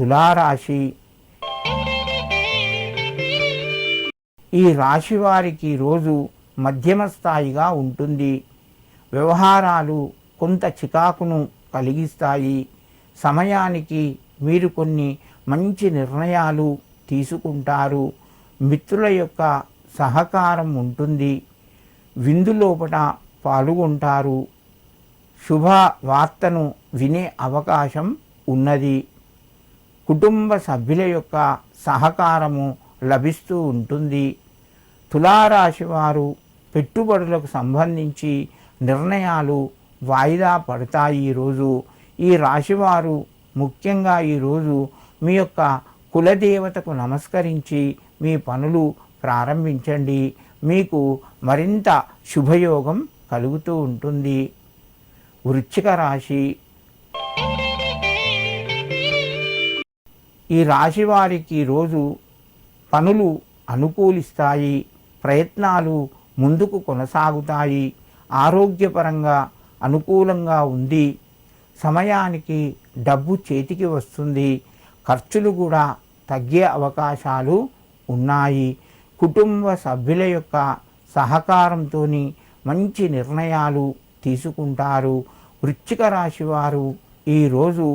తులారాశి. ఈ రాశి వారికి రోజు మధ్యమ స్థాయిగా ఉంటుంది. వ్యవహారాలు కొంత చికాకును కలిగిస్తాయి. సమయానికి మీరు కొన్ని మంచి నిర్ణయాలు తీసుకుంటారు. మిత్రుల యొక్క సహకారం ఉంటుంది. విందు లోపల పాల్గొంటారు. శుభ వార్తను వినే అవకాశం ఉన్నది. కుటుంబ సభ్యుల యొక్క సహకారము లభిస్తూ ఉంటుంది. తులారాశి వారు పెట్టుబడులకు సంబంధించి నిర్ణయాలు వాయిదా పడతాయి ఈరోజు ఈ రాశివారు ముఖ్యంగా ఈరోజు మీ యొక్క కులదేవతకు నమస్కరించి మీ పనులు ప్రారంభించండి. మీకు మరింత శుభయోగం కలుగుతూ ఉంటుంది. వృచ్చిక రాశి ఈ రాశి వారికి రోజు పనులు అనుకూలిస్తాయి ప్రయత్నాలు ముందుకు కొనసాగుతాయి ఆరోగ్యపరంగా అనుకూలంగా ఉంది సమయానికి డబ్బు చేతికి వస్తుంది ఖర్చులు కూడా తగ్గే అవకాశాలు ఉన్నాయి. కుటుంబ సభ్యుల యొక్క సహకారంతో మంచి నిర్ణయాలు తీసుకుంటారు. వృశ్చిక రాశి వారు ఈరోజు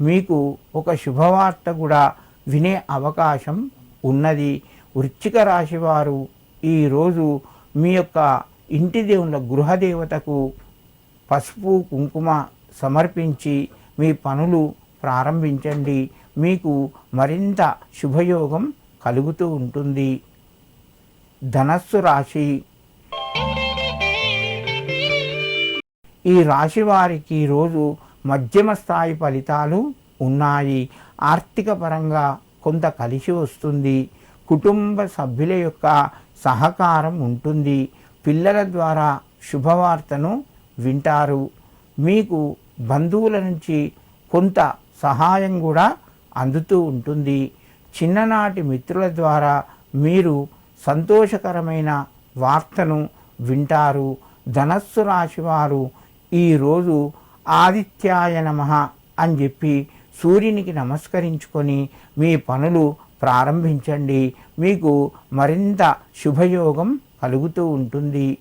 మీకు ఒక శుభవార్త కూడా వినే అవకాశం ఉన్నది. వృశ్చిక రాశి వారు ఈరోజు మీ యొక్క ఇంటి దేవుళ్ళ గృహదేవతకు పసుపు కుంకుమ సమర్పించి మీ పనులు ప్రారంభించండి. మీకు మరింత శుభయోగం కలుగుతూ ఉంటుంది. ధనస్సు రాశి. ఈ రాశి వారికి రోజు మధ్యమ స్థాయి ఫలితాలు ఉన్నాయి. ఆర్థిక పరంగా కొంత కలిసి వస్తుంది. కుటుంబ సభ్యుల యొక్క సహకారం ఉంటుంది. పిల్లల ద్వారా శుభవార్తను వింటారు. మీకు బంధువుల నుంచి కొంత సహాయం కూడా అందుతూ ఉంటుంది. చిన్ననాటి మిత్రుల ద్వారా మీరు సంతోషకరమైన వార్తను వింటారు. ధనస్సు రాశి వారు ఈరోజు ఆదిత్యాయ నమ అని చెప్పి సూర్యునికి నమస్కరించుకొని మీ పనులు ప్రారంభించండి. మీకు మరింత శుభయోగం కలుగుతూ ఉంటుంది.